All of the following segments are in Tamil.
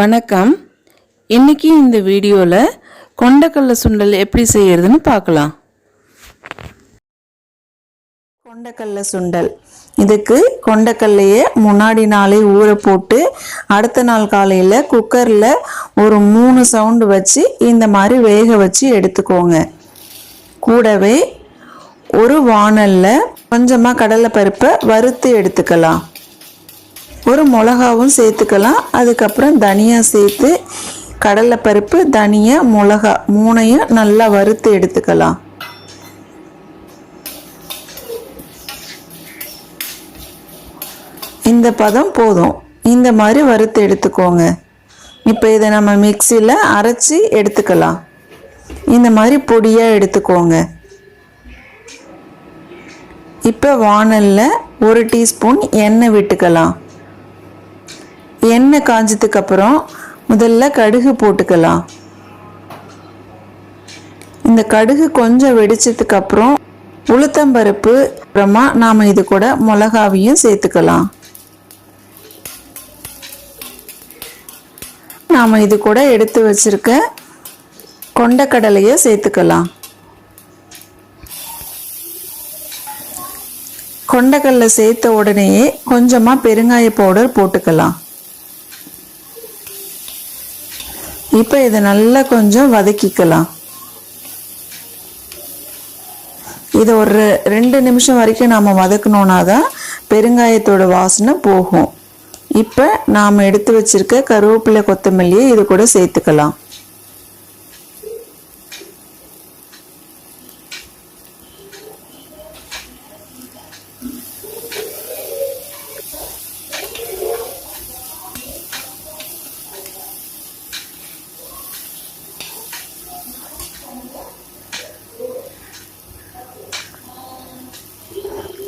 வணக்கம். இன்னைக்கு இந்த வீடியோவில் கொண்டக்கடலை சுண்டல் எப்படி செய்யறதுன்னு பார்க்கலாம். கொண்டக்கடலை சுண்டல். இதுக்கு கொண்டக்கல்லையை முன்னாடி நாளே ஊற போட்டு அடுத்த நாள் காலையில் குக்கரில் ஒரு மூணு சவுண்டு வச்சு இந்த மாதிரி வேக வச்சு எடுத்துக்கோங்க. கூடவே ஒரு வானலில் கொஞ்சமாக கடலைப்பருப்பை வறுத்து எடுத்துக்கலாம். ஒரு மிளகாவும் சேர்த்துக்கலாம். அதுக்கப்புறம் தனியா சேர்த்து கடலைப்பருப்பு தனியா மிளகா மூணையும் நல்லா வறுத்து எடுத்துக்கலாம். இந்த பதம் போதும். இந்த மாதிரி வறுத்து எடுத்துக்கோங்க. இப்போ இதை நம்ம மிக்சியில் அரைச்சி எடுத்துக்கலாம். இந்த மாதிரி பொடியாக எடுத்துக்கோங்க. இப்போ வானலில் ஒரு டீஸ்பூன் எண்ணெய் விட்டுக்கலாம். எண்ணெய் காஞ்சதுக்கு அப்புறம் முதல்ல கடுகு போட்டுக்கலாம். இந்த கடுகு கொஞ்சம் வெடிச்சதுக்கு அப்புறம் உளுத்தம்பருப்பு அப்புறமா நாம் இது கூட மிளகாவையும் சேர்த்துக்கலாம். நாம் இது கூட எடுத்து வச்சிருக்க கொண்டக்கடலையை சேர்த்துக்கலாம். கொண்டக்கடலை சேர்த்த உடனேயே கொஞ்சமாக பெருங்காய பவுடர் போட்டுக்கலாம். இப்போ இதை நல்லா கொஞ்சம் வதக்கிக்கலாம். இதை ஒரு ரெண்டு நிமிஷம் வரைக்கும் நாம் வதக்கணுன்னா தான் பெருங்காயத்தோட வாசனை போகும். இப்போ நாம் எடுத்து வச்சிருக்க கருவேப்பிலை கொத்தமல்லியை இது கூட சேர்த்துக்கலாம்.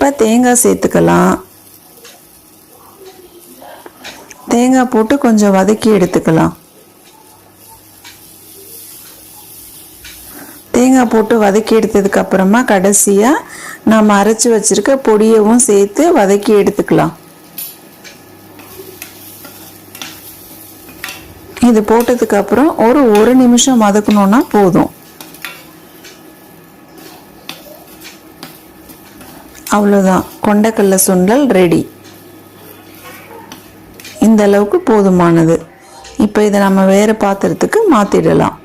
இப்போ தேங்காய் சேர்த்துக்கலாம்? தேங்காய் போட்டு கொஞ்சம் வதக்கி எடுத்துக்கலாம். தேங்காய் போட்டு வதக்கி எடுத்ததுக்கு அப்புறமா கடைசியாக நம்ம அரைச்சி வச்சிருக்க பொடியவும் சேர்த்து வதக்கி எடுத்துக்கலாம். இது போட்டதுக்கு அப்புறம் ஒரு ஒரு நிமிஷம் வதக்கணுன்னா போதும். அவ்வளோதான் கொண்டக்கடலை சுண்டல் ரெடி இந்த அளவுக்கு போதுமானது. இப்போ இதை நம்ம வேறு பாத்திரத்துக்கு மாற்றிடலாம்